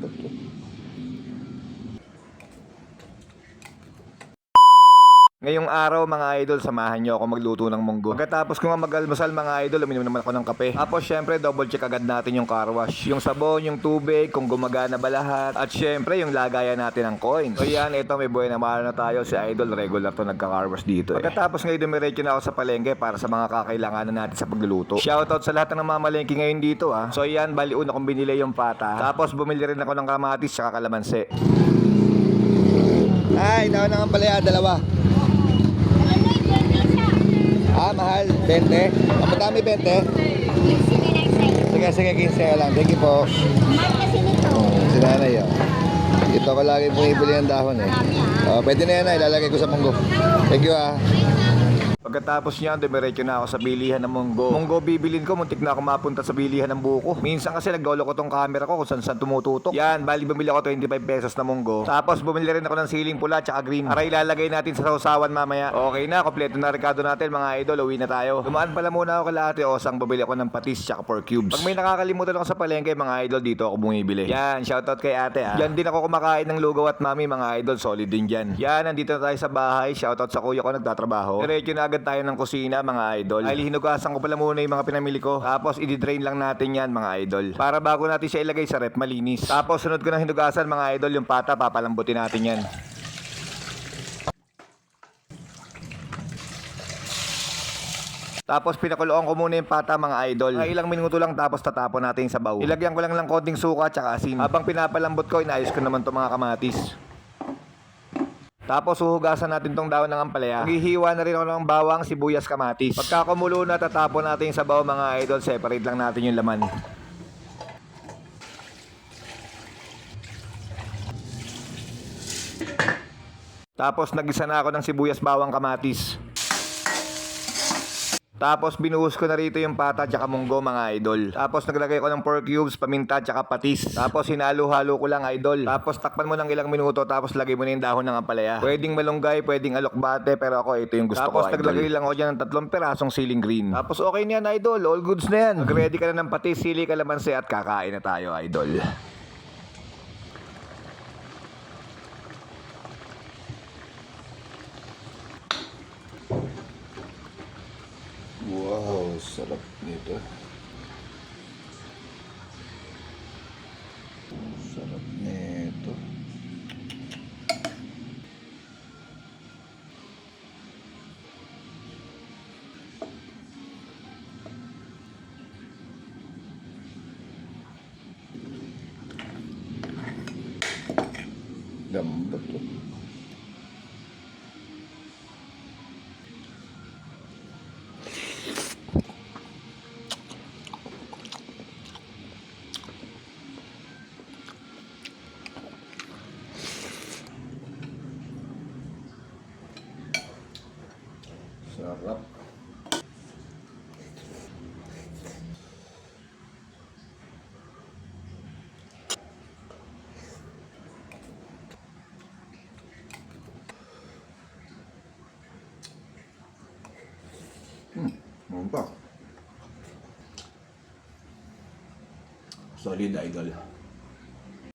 Lambot to. Ngayong araw mga idol, samahan nyo ako magluto ng munggo. Pagkatapos ko nga mag-almusal mga idol, uminom naman ako ng kape. Tapos syempre, double check agad natin yung car wash. Yung sabon, yung tubig, kung gumagana ba lahat. At syempre, yung lagayan natin ng coins. So yan, ito may buhay na mahal na tayo. Si idol, regular to nagka-car wash dito. Eh. Pagkatapos ngayon, dumiretso na ako sa palengke para sa mga kakailanganan natin sa pagluluto. Shoutout sa lahat ng mamalengke ngayon dito ah. So yan, bali una kong binili yung pata. Tapos bumili rin ako ng kamatis at kalamansi. Ay, daw na nga pala yan, dalawa. Ah, mahal. 20? Ang madami 20? Sige, sige, 15 lang. Thank you po. Si nanay, oh. Ito ko lagi bumibili ng dahon, eh. Oh, pwede na yan, ay. Ilalagay ko sa munggo. Thank you, ah. Pagkatapos niya, dumiretso na ako sa bilihan ng munggo. Munggo bibilin ko, muntik na ako mapunta sa bilihan ng buko. Minsan kasi naglolo ko tong camera ko kung saan saan tumututok. Yan, bali bumili ako 25 pesos na munggo. Tapos bumili rin ako ng siling pula tsaka green. Para ilalagay natin sa sausawan mamaya. Okay na, kompleto na rekado natin mga idol. Uwi na tayo. Dumaan pala muna ako kala ate Osang, bumili ako ng patis tsaka pork cubes. Pag may nakakalimutan ako sa palengke mga idol, dito ako bumibili. Yan, shoutout kay ate ah. Yan din ako kumakain ng lugaw at mami mga idol, solid din dyan. Yan, nandito na tayo sa bahay. Shoutout sa kuya ko nagtatrabaho. Diretso na agad tayo ng kusina mga idol. Ay hinugasan ko pala muna yung mga pinamili ko. Tapos i-drain lang natin yan mga idol. Para bago natin siya ilagay sa rep, malinis. Tapos sunod ko ng hinugasan mga idol, yung pata papalambutin natin yan. Tapos pinakuloan ko muna yung pata mga idol. Mga ilang minuto lang tapos tatapon natin sa baw. Ilagyan ko lang ng konting suka at asin. Habang pinapalambot ko, inayos ko naman to mga kamatis. Tapos huhugasan natin tong daon ng ampalaya. Maghihiwa na rin ako ng bawang, sibuyas, kamatis. Pagka kumulo na, tatapon natin sa baw mga idol. Separate lang natin yung laman. Tapos nagisa na ako ng sibuyas, bawang, kamatis. Tapos binuhos ko na rito yung pata at munggo mga idol. Tapos naglagay ko ng pork cubes, paminta at patis. Tapos hinalo-halo ko lang idol. Tapos takpan mo ng ilang minuto tapos lagay mo na yung dahon ng ampalaya. Pwedeng malunggay, pwedeng alokbate pero ako ito yung gusto Tapos ko idol. naglagay lang ako dyan ng tatlong perasong siling green. Tapos okay na yan idol, all goods na yan. Mag-ready ka na ng patis, sili, kalamansi at kakain na tayo idol. Sarap nito. Sarap nito. Gambot to. Sarap. Hmm, pa? Solid idol.